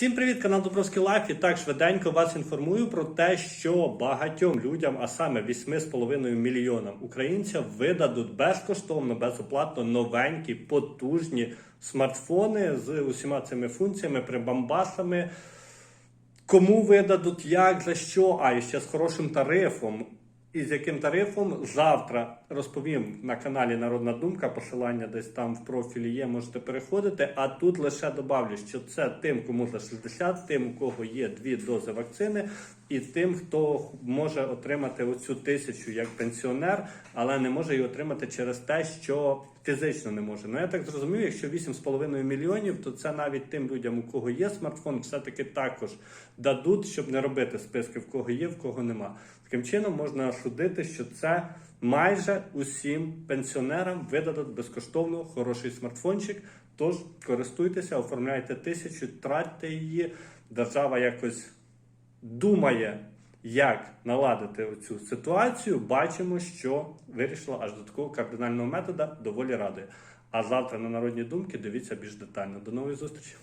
Всім привіт, канал Дубровський Лайф. І так швиденько вас інформую про те, що багатьом людям, а саме 8,5 мільйонам українців, видадуть безкоштовно, безоплатно новенькі, потужні смартфони з усіма цими функціями, прибамбасами. Кому видадуть, як, за що, а і ще з хорошим тарифом. І з яким тарифом завтра розповім на каналі Народна Думка. Посилання десь там в профілі є, можете переходити. А тут лише добавлю, що це тим, кому за 60, тим, у кого є дві дози вакцини, і тим, хто може отримати оцю тисячу як пенсіонер, але не може її отримати через те, що фізично не може. Ну я так зрозумів, якщо 8,5 мільйонів, то це навіть тим людям, у кого є смартфон, все-таки також дадуть, щоб не робити списки, в кого є, в кого нема. Таким чином можна судити, що це майже усім пенсіонерам видадуть безкоштовно хороший смартфончик. Тож користуйтеся, оформляйте тисячу, тратьте її. Держава якось думає, як наладити цю ситуацію. Бачимо, що вирішила аж до такого кардинального метода доволі радує. А завтра на народні думки дивіться більш детально. До нової зустрічі!